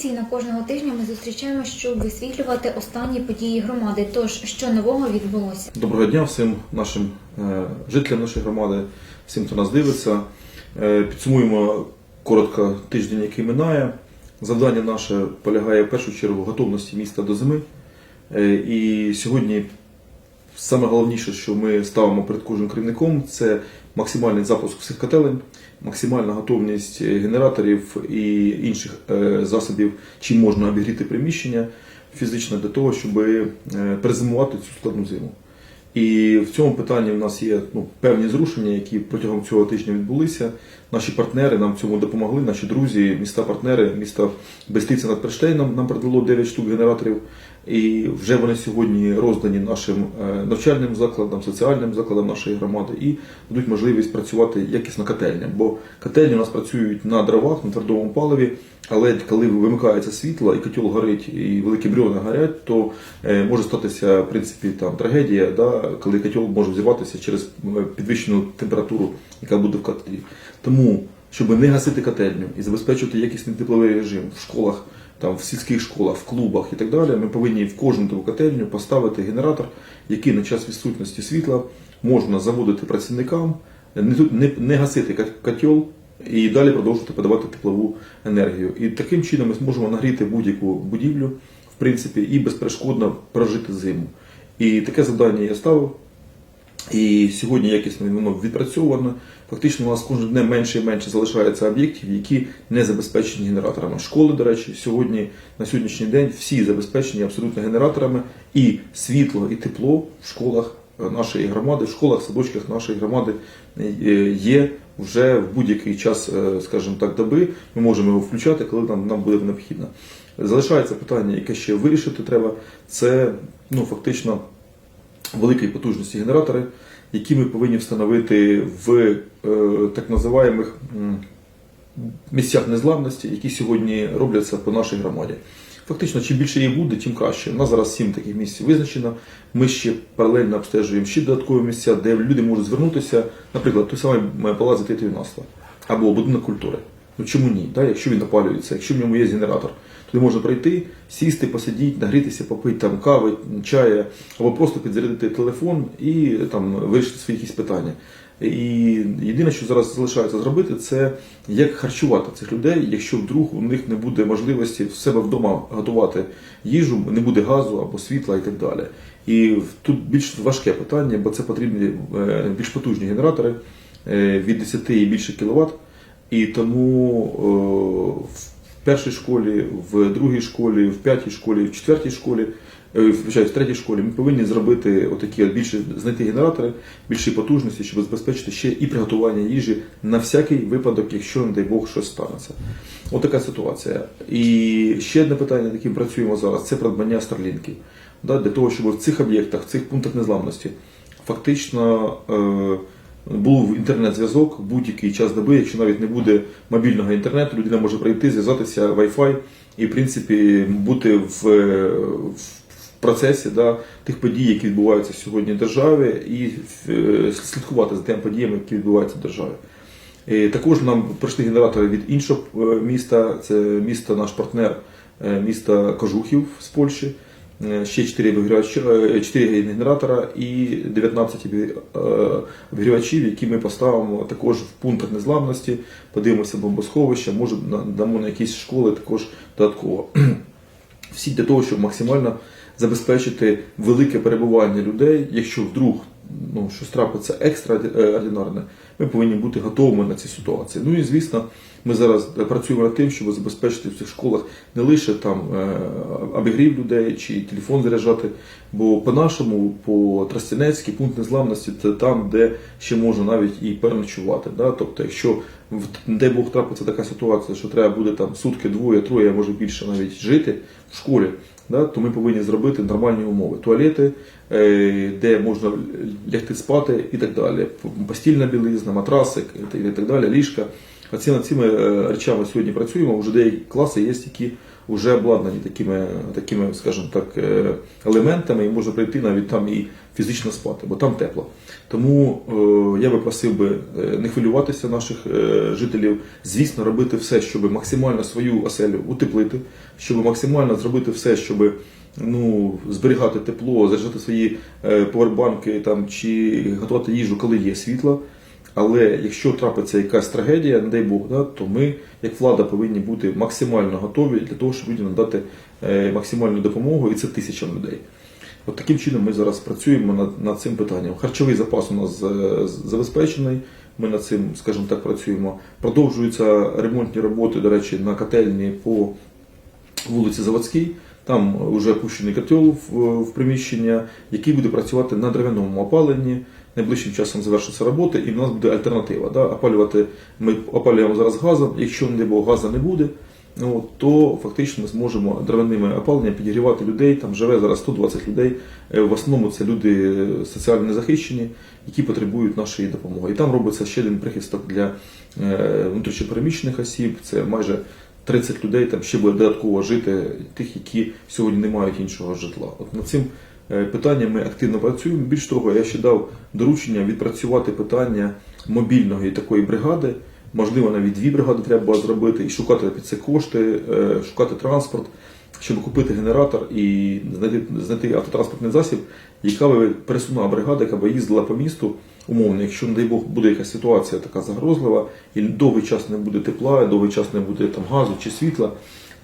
Традиційно кожного тижня ми зустрічаємо, щоб висвітлювати останні події громади. Тож що нового відбулося? Доброго дня всім нашим е, жителям нашої громади, всім, хто нас дивиться. Е, Підсумуємо коротко тиждень, який минає. Завдання наше полягає в першу чергу готовності міста до зими. Е, І сьогодні саме головніше, що ми ставимо перед кожним керівником, це максимальний запуск всіх котелень, максимальна готовність е, генераторів і інших е, засобів, чим можна обігріти приміщення фізично для того, щоб е, перезимувати цю складну зиму. І в цьому питанні в нас є ну, певні зрушення, які протягом цього тижня відбулися. Наші партнери нам в цьому допомогли, наші друзі, міста-партнери, місто Бестиця над Перштейном нам передало 9 штук генераторів. І вже вони сьогодні роздані нашим е, навчальним закладам, соціальним закладам нашої громади і дадуть можливість працювати якісно котельням. Бо котельні у нас працюють на дровах, на твердому паливі, але коли вимикається світло і котел горить, і великі брьони горять, то е, може статися в принципі там трагедія, да, коли котел може взірватися через е, підвищену температуру, яка буде в котлі. Тому, щоб не гасити котельню і забезпечувати якісний тепловий режим в школах, там в сільських школах, в клубах і так далі, ми повинні в кожну таку котельню поставити генератор, який на час відсутності світла можна заводити працівникам, не, не, гасити кот- котел і далі продовжувати подавати теплову енергію. І таким чином ми зможемо нагріти будь-яку будівлю, в принципі, і безперешкодно прожити зиму. І таке завдання я ставив. І сьогодні якісно воно відпрацьовано. Фактично, у нас кожним днем менше і менше залишається об'єктів, які не забезпечені генераторами. Школи, до речі, сьогодні на сьогоднішній день всі забезпечені абсолютно генераторами, і світло, і тепло в школах нашої громади, в школах, садочках нашої громади е, є вже в будь-який час, е, скажімо так, доби. Ми можемо його включати, коли нам, нам буде необхідно. Залишається питання, яке ще вирішити треба. Це ну фактично великої потужності генератори, які ми повинні встановити в е, так називаємих місцях незламності, які сьогодні робляться по нашій громаді. Фактично, чим більше їх буде, тим краще. У нас зараз сім таких місць визначено. Ми ще паралельно обстежуємо ще додаткові місця, де люди можуть звернутися, наприклад, той самий палац дітей юнацтва або будинок культури. Ну чому ні? Да? Якщо він опалюється, якщо в ньому є генератор, туди можна прийти, сісти, посидіти, нагрітися, попити там кави, чаю, або просто підзарядити телефон і там вирішити свої якісь питання. І єдине, що зараз залишається зробити, це як харчувати цих людей, якщо вдруг у них не буде можливості в себе вдома готувати їжу, не буде газу або світла і так далі. І тут більш важке питання, бо це потрібні е, більш потужні генератори е, від 10 і більше кВт. І тому е, в першій школі, в другій школі, в п'ятій школі, в четвертій школі, е, в третій школі ми повинні зробити отакі от більше знайти генератори, більші потужності, щоб забезпечити ще і приготування їжі на всякий випадок, якщо, не дай Бог, щось станеться. Отака ситуація. І ще одне питання, над яким працюємо зараз, це придбання старлінків. Для того, щоб в цих об'єктах, в цих пунктах незламності фактично. Е, був інтернет-зв'язок будь-який час доби, якщо навіть не буде мобільного інтернету, людина може прийти, зв'язатися Wi-Fi і, в принципі, бути в, в процесі да, тих подій, які відбуваються сьогодні в державі, і е, слідкувати за тими подіями, які відбуваються в державі. І також нам прийшли генератори від іншого е, міста, це місто наш партнер, е, місто Кожухів з Польщі. Е, Ще 4 обігрівачі, е, 4 генератора і 19 обі- е, обігрівачів, які ми поставимо також в пунктах незламності, подивимося бомбосховища, може дамо на якісь школи також додатково. Всі для того, щоб максимально забезпечити велике перебування людей, якщо вдруг ну, щось трапиться екстраординарне, ми повинні бути готовими на ці ситуації. Ну і звісно, ми зараз працюємо над тим, щоб забезпечити в цих школах не лише там е, обігрів людей чи телефон заряджати, бо по-нашому, по Тростянецькій пункт незламності це там, де ще можна навіть і переночувати. Да? Тобто, якщо не Бог трапиться така ситуація, що треба буде там сутки, двоє, троє, може більше навіть жити в школі, да? то ми повинні зробити нормальні умови. Туалети, е, де можна лягти спати і так далі. Постільна білизна, матрасик і так- далі, ліжка. Оці над цими е, речами сьогодні працюємо. Вже деякі класи є, які вже обладнані такими, такими, скажімо так, е, елементами, і можна прийти навіть там і фізично спати, бо там тепло. Тому е, я би просив би е, не хвилюватися наших жителів, звісно, робити все, щоб максимально свою оселю утеплити, щоб максимально зробити все, щоб ну, зберігати тепло, заряджати свої повербанки там, чи готувати їжу, коли є світло. Але якщо трапиться якась трагедія, не дай Бог, да, то ми, як влада, повинні бути максимально готові для того, щоб людям надати е, максимальну допомогу, і це тисячам людей. От таким чином ми зараз працюємо над, над цим питанням. Харчовий запас у нас е, забезпечений. Ми над цим, скажімо так, працюємо. Продовжуються ремонтні роботи, до речі, на котельні по вулиці Заводській. Там вже опущений котел в, в приміщення, який буде працювати на дерев'яному опаленні. Найближчим часом завершиться робота, і в нас буде альтернатива. Да? Опалювати ми опалюємо зараз газом. Якщо не бо газу не буде, ну, то фактично ми зможемо дерев'яними опаленням підігрівати людей. Там живе зараз 120 людей. Е, В основному це люди соціально незахищені, які потребують нашої допомоги. І там робиться ще один прихисток для е, внутрішньопереміщених осіб. Це майже 30 людей там ще буде додатково жити, тих, які сьогодні не мають іншого житла. От над цим е, питанням ми активно працюємо. Більш того, я ще дав доручення відпрацювати питання мобільної такої бригади. Можливо, навіть дві бригади треба зробити і шукати під це кошти, е, шукати транспорт, щоб купити генератор і знайти, знайти автотранспортний засіб, яка би пересувна бригада, яка би їздила по місту умовно, якщо, не дай Бог, буде якась ситуація така загрозлива, і довгий час не буде тепла, довгий час не буде там газу чи світла,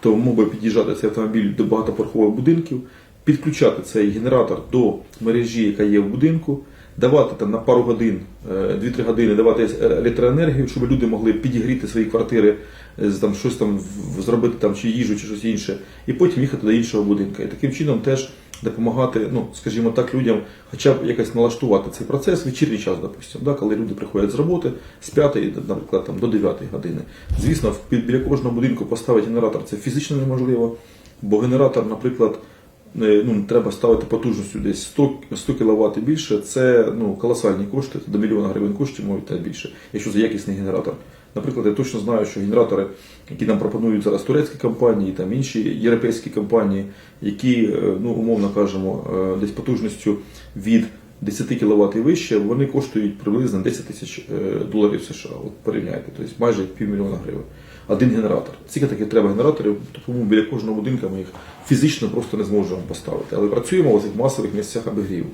то мог би під'їжджати цей автомобіль до багатоповерхових будинків, підключати цей генератор до мережі, яка є в будинку, давати там на пару годин, е, 2-3 години давати електроенергію, щоб люди могли підігріти свої квартири, е, там щось там зробити там чи їжу, чи щось інше, і потім їхати до іншого будинку. І таким чином теж допомагати, ну скажімо так, людям, хоча б якось налаштувати цей процес, вечірній час, допустимо, да, коли люди приходять з роботи з 5, наприклад, там, до 9 години. Звісно, біля кожного будинку поставити генератор це фізично неможливо, бо генератор, наприклад, е, ну, треба ставити потужністю десь 100, 100 кВт і більше, це ну, колосальні кошти, до мільйона гривень коштів можуть та більше, якщо це якісний генератор. Наприклад, я точно знаю, що генератори, які нам пропонують зараз турецькі компанії, там інші європейські компанії, які, е, ну, умовно кажемо, е, десь потужністю від 10 кВт і вище, вони коштують приблизно 10 тисяч е, доларів США. От порівняйте, тобто майже півмільйона гривень. Один генератор. Скільки таких треба генераторів, тому біля кожного будинку ми їх фізично просто не зможемо поставити. Але працюємо в цих масових місцях обігріву.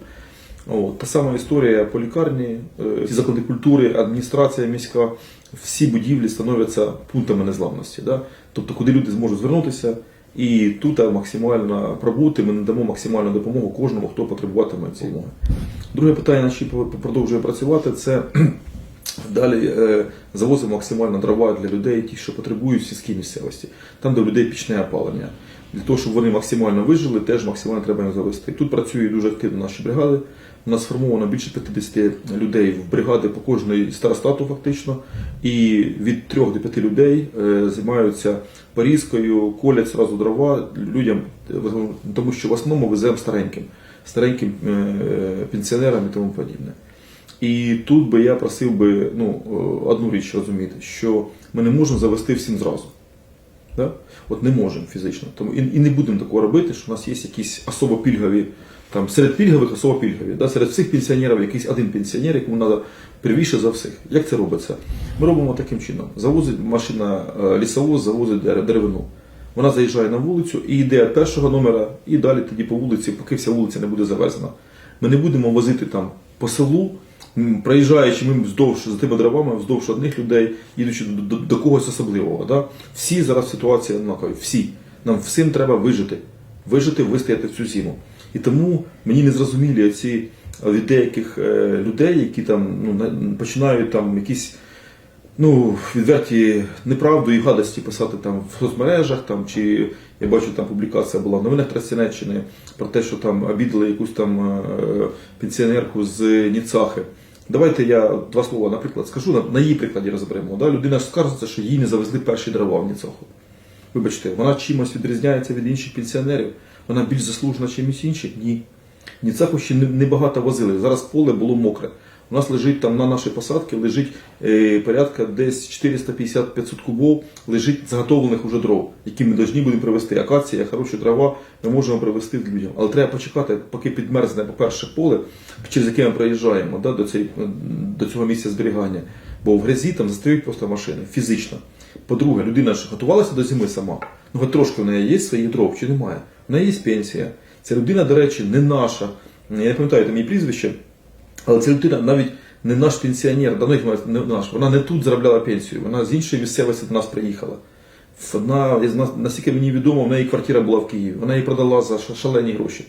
От, та сама історія по лікарні, е, всі заклади культури, адміністрація міська, всі будівлі становляться пунктами незламності. Да? Тобто, куди люди зможуть звернутися, і тут максимально пробути, ми надамо максимальну допомогу кожному, хто потребуватиме цієї допомоги. Друге питання, над чим продовжує працювати, це Далі е, завозимо максимально дрова для людей, ті, що потребують в сільській місцевості, там, де у людей пічне опалення. Для того, щоб вони максимально вижили, теж максимально треба їм завести. Тут працюють дуже активно наші бригади. У нас сформовано більше 50 людей в бригади по кожної старостату фактично. І від 3 до 5 людей е, займаються порізкою, колять зразу дрова людям, тому що в основному веземо стареньким, стареньким е, пенсіонерам і тому подібне. І тут би я просив би ну, е, одну річ розуміти, що ми не можемо завести всім зразу. Да? От не можемо фізично. Тому, і, і не будемо такого робити, що у нас є якісь особо пільгові, там, серед пільгових особо пільгові. Да? Серед всіх пенсіонерів якийсь один пенсіонер, якому треба первіше за всіх. Як це робиться? Ми робимо таким чином. Завозить машина, е, лісовоз завозить деревину. Вона заїжджає на вулицю і йде від першого номера, і далі тоді по вулиці, поки вся вулиця не буде завезена. Ми не будемо возити там по селу, проїжджаючи ми вздовж за тими дровами, вздовж одних людей, їдучи до, до, до когось особливого. Да? Всі зараз ситуація однакові, всі. Нам всім треба вижити. Вижити, вистояти в цю зиму. І тому мені не зрозумілі ці від деяких е, людей, які там ну, починають там якісь ну, відверті неправду і гадості писати там в соцмережах, там, чи я бачу, там публікація була в новинах Тростянеччини про те, що там обідали якусь там е, пенсіонерку з Ніцахи. Давайте я два слова, наприклад, скажу, на, на її прикладі розберемо. Да? Людина скаржиться, що їй не завезли перші дрова в Ніцоху. Вибачте, вона чимось відрізняється від інших пенсіонерів, вона більш заслужена, чимось інші? Ні. Ніцаху ще не- багато возили. Зараз поле було мокре. У нас лежить там на нашій посадці лежить е, порядка десь 450-500 кубов, лежить заготовлених уже дров, які ми повинні будемо привезти. Акація, хороша трава, ми можемо привезти людям. Але треба почекати, поки підмерзне, по-перше, поле, через яке ми проїжджаємо да, до, цей, до цього місця зберігання. Бо в грязі там застають просто машини фізично. По-друге, людина ж готувалася до зими сама. Ну, хоч трошки в неї є свої дров чи немає. В неї є пенсія. Ця людина, до речі, не наша. Я не пам'ятаю там її прізвище, але ця людина навіть не наш пенсіонер, давно їх навіть не наш. Вона не тут заробляла пенсію, вона з іншої місцевості до нас приїхала. Вона, наскільки мені відомо, в неї квартира була в Києві. Вона її продала за шалені гроші.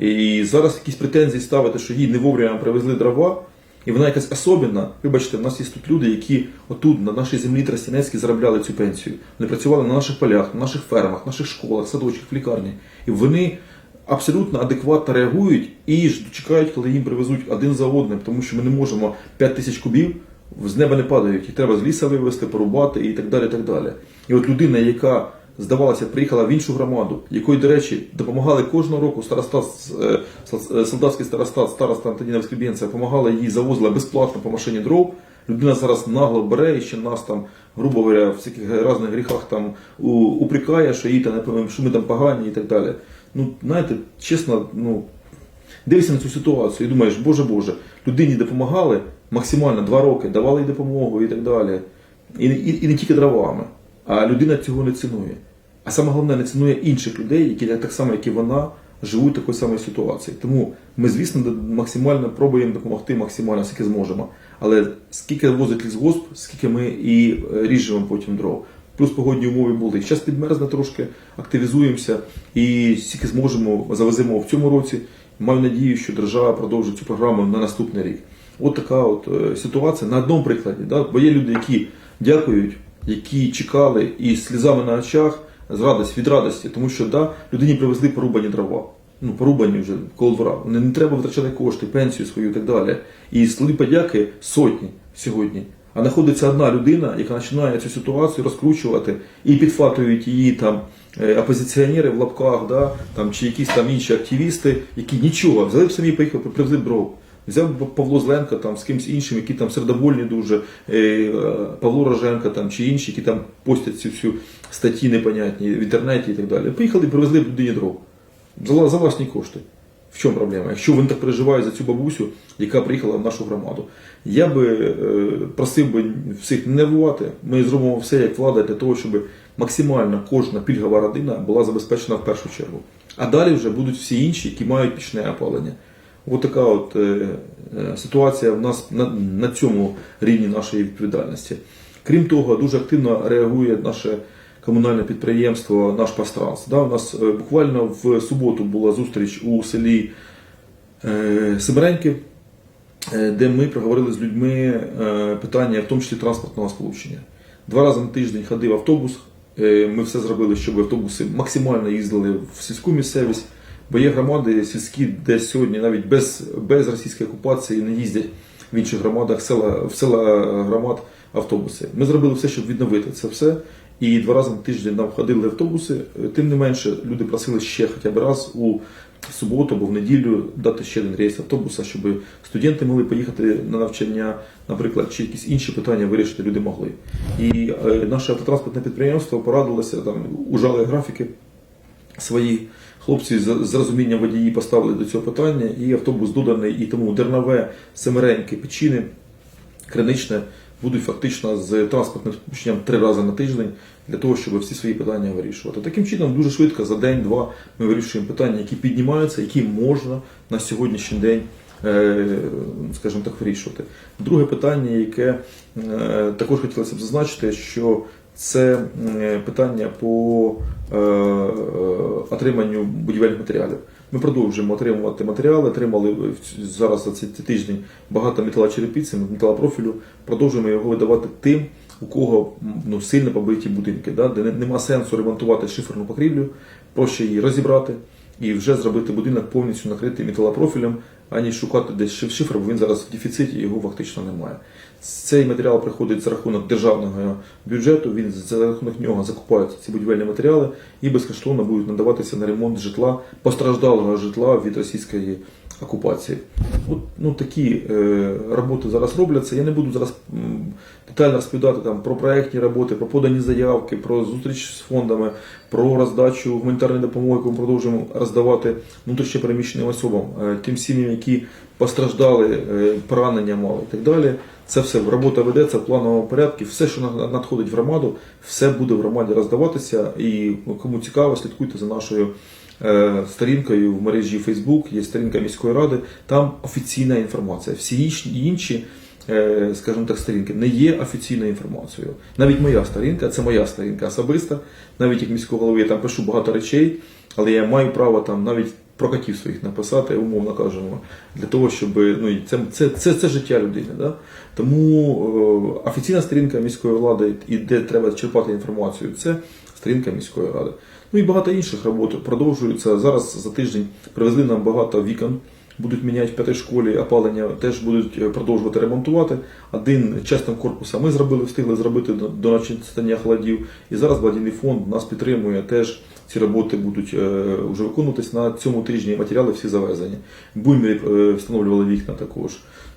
І зараз якісь претензії ставити, що їй не вовремя привезли дрова, і вона якась особенна. Вибачте, в нас є тут люди, які отут, на нашій землі Тростянецькій, заробляли цю пенсію. Вони працювали на наших полях, на наших фермах, наших школах, садочках, в лікарні. І вони абсолютно адекватно реагують і ж чекають, коли їм привезуть один за одним, тому що ми не можемо 5 тисяч кубів з неба не падають, їх треба з ліса вивезти, порубати і так далі. І так далі. І от людина, яка здавалося, приїхала в іншу громаду, якої, до речі, допомагали кожного року старостат, е, е, солдатський старостат, староста Антоніна Скребенця, допомагала їй, завозила безплатно по машині дров. Людина зараз нагло бере і ще нас там, грубо говоря, в всяких різних гріхах там упрекає, що їй там, що ми там погані і так далі. Ну, знаєте, чесно, ну, дивишся на цю ситуацію і думаєш, боже Боже, людині допомагали максимально два роки, давали їй допомогу і так далі. І, і, і не тільки дровами, а людина цього не цінує. А саме головне, не цінує інших людей, які так само, як і вона, живуть в такій самій ситуації. Тому ми, звісно, максимально пробуємо допомогти максимально, скільки зможемо. Але скільки возить лісгосп, скільки ми і е, ріжемо потім дров. Плюс погодні умови були. Зараз підмерзне трошки, активізуємося і скільки зможемо, завеземо в цьому році. Маю надію, що держава продовжить цю програму на наступний рік. От така от е, ситуація на одному прикладі. Да? Бо є люди, які дякують, які чекали і слізами на очах з радості, від радості, тому що да, людині привезли порубані дрова. Ну, порубані вже коло двора. Не, не треба витрачати кошти, пенсію свою і так далі. І слова подяки сотні сьогодні. А знаходиться одна людина, яка починає цю ситуацію розкручувати і підфатують її там е, опозиціонери в лапках, да, там, чи якісь там інші активісти, які нічого, взяли б самі поїхали, привезли дров. Взяв Павло Зленко там, з кимось іншим, які там сердобольні дуже, е, Павло Роженко там, чи інші, які там постять цю всю статті непонятні в інтернеті і так далі. Поїхали і привезли б людині дров. За, за власні кошти. В чому проблема? Якщо вони так переживають за цю бабусю, яка приїхала в нашу громаду, я би е, просив би всіх не нервувати. Ми зробимо все як влада для того, щоб максимально кожна пільгова родина була забезпечена в першу чергу. А далі вже будуть всі інші, які мають пічне опалення. Ось така от е, е, ситуація в нас на, на цьому рівні нашої відповідальності. Крім того, дуже активно реагує наше комунальне підприємство Наш Пастранс. Да, у нас е, буквально в суботу була зустріч у селі е, е, де ми проговорили з людьми питання, в тому числі транспортного сполучення. Два рази на тиждень ходив автобус. Ми все зробили, щоб автобуси максимально їздили в сільську місцевість, бо є громади сільські, де сьогодні навіть без, без російської окупації не їздять в інших громадах, села, в села громад автобуси. Ми зробили все, щоб відновити це все. І два рази на тиждень нам ходили автобуси. Тим не менше, люди просили ще хоча б раз у суботу або в неділю дати ще один рейс автобуса, щоб студенти могли поїхати на навчання, наприклад, чи якісь інші питання вирішити люди могли. І е, наше автотранспортне підприємство порадилося, там ужали графіки свої. Хлопці з розумінням водії поставили до цього питання, і автобус доданий, і тому Дернове, Семереньки, Печіни, Криничне будуть фактично з транспортним сполученням три рази на тиждень для того, щоб всі свої питання вирішувати. Таким чином, дуже швидко за день-два ми вирішуємо питання, які піднімаються, які можна на сьогоднішній день. е, Скажімо так, вирішувати. Друге питання, яке е, також хотілося б зазначити, що це е, питання по отриманню будівельних матеріалів. Ми продовжуємо отримувати матеріали, отримали зараз за цей тиждень багато металочерепиці, металопрофілю. Продовжуємо його видавати тим, у кого ну, сильно побиті будинки, да, де нема сенсу ремонтувати шиферну покрівлю, проще її розібрати і вже зробити будинок повністю накритий металопрофілем, ані шукати десь шиф- шифр, бо він зараз в дефіциті, його фактично немає. Цей матеріал приходить за рахунок державного бюджету, він за рахунок нього закупаються ці будівельні матеріали і безкоштовно будуть надаватися на ремонт житла, постраждалого житла від російської окупації. От, ну, такі е, роботи зараз робляться. Я не буду зараз детально розповідати там, про проектні роботи, про подані заявки, про зустріч з фондами, про роздачу гуманітарної допомоги, яку ми продовжуємо роздавати внутрішньо переміщеним особам, е, тим сім'ям, які постраждали, е, поранення мали і так далі. Це все робота ведеться в плановому порядку. Все, що надходить в громаду, все буде в громаді роздаватися. І кому цікаво, слідкуйте за нашою е, сторінкою в мережі Facebook, є сторінка міської ради, там офіційна інформація. Всі інші- скажімо так, сторінки не є офіційною інформацією. Навіть моя сторінка, це моя сторінка особиста. Навіть як міського голови я там пишу багато речей, але я маю право там навіть про котів своїх написати, умовно кажемо, для того, щоб ну, це, це, це, це життя людини. Да? Тому е, офіційна сторінка міської влади, і де треба черпати інформацію, це сторінка міської ради. Ну і багато інших робот продовжуються. Зараз за тиждень привезли нам багато вікон. Будуть міняти в п'ятій школі опалення, теж будуть е, продовжувати ремонтувати. Один частин корпуса ми зробили, встигли зробити до, начинання холодів. І зараз благодійний фонд нас підтримує. Теж ці роботи будуть е, вже виконуватись на цьому тижні. Матеріали всі завезені. Буймері е, встановлювали вікна також.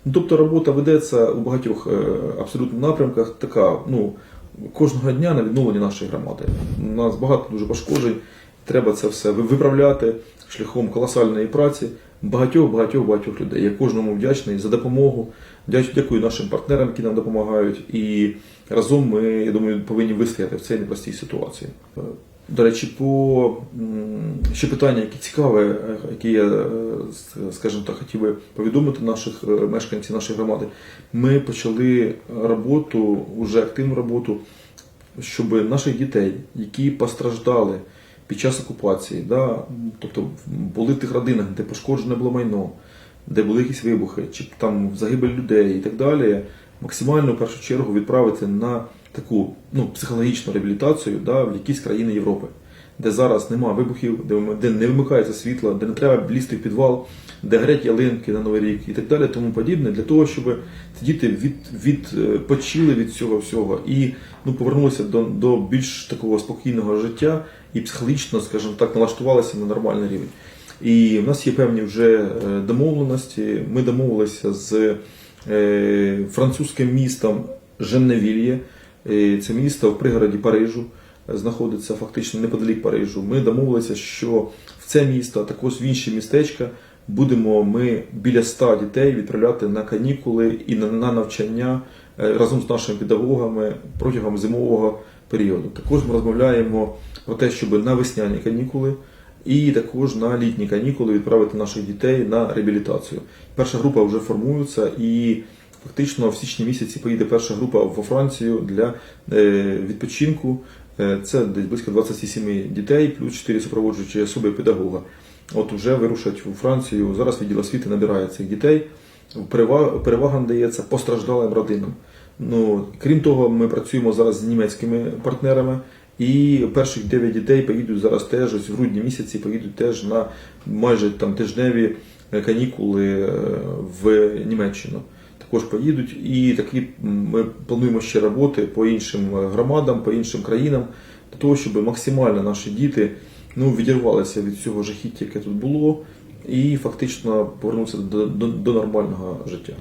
Ну, тобто робота ведеться у багатьох абсолютно напрямках. Така, ну кожного дня на відновлення нашої громади. У нас багато дуже пошкоджень. Треба це все виправляти шляхом колосальної праці багатьох, багатьох, багатьох людей. Я кожному вдячний за допомогу. Дякую нашим партнерам, які нам допомагають. І разом ми, я думаю, повинні вистояти в цій непростій ситуації. Е, До речі, по ще питання, які цікаві, е, які я, е, скажімо так, хотів би повідомити наших мешканців нашої громади. Ми почали роботу, вже активну роботу, щоб наших дітей, які постраждали під час окупації, да, тобто були в тих родинах, де пошкоджене було майно, де були якісь вибухи, чи там загибель людей і так далі, максимально в першу чергу відправити на таку ну, психологічну реабілітацію да, в якісь країни Європи, де зараз нема вибухів, де, не вимикається світло, де не треба лізти в підвал, де горять ялинки на Новий рік і так далі, тому подібне, для того, щоб ці діти від, відпочили від цього всього і ну, повернулися до, до більш такого спокійного життя і психологічно, скажімо так, налаштувалися на нормальний рівень. І в нас є певні вже е, домовленості. Ми домовилися з е, французьким містом Женневільє. Е, Це місто в пригороді Парижу знаходиться фактично неподалік Парижу. Ми домовилися, що в це місто, а також в інші містечка, будемо ми біля 100 дітей відправляти на канікули і на, на навчання разом з нашими педагогами протягом зимового періоду. Також ми розмовляємо про те, щоб на весняні канікули і також на літні канікули відправити наших дітей на реабілітацію. Перша група вже формується і фактично в січні місяці поїде перша група во Францію для е, відпочинку. Е, Це десь близько 27 дітей, плюс 4 супроводжуючі особи педагога. От вже вирушать у Францію. Зараз відділ освіти набирає цих дітей. Перевага, перевага надається постраждалим родинам. Ну, крім того, ми працюємо зараз з німецькими партнерами. І перших 9 дітей поїдуть зараз теж ось в грудні місяці, поїдуть теж на майже там тижневі е, канікули е, в Німеччину. Також поїдуть. І такі ми плануємо ще роботи по іншим е, громадам, по іншим країнам, для того, щоб максимально наші діти ну, відірвалися від цього жахіття, яке тут було, і фактично повернутися до, до, до нормального життя.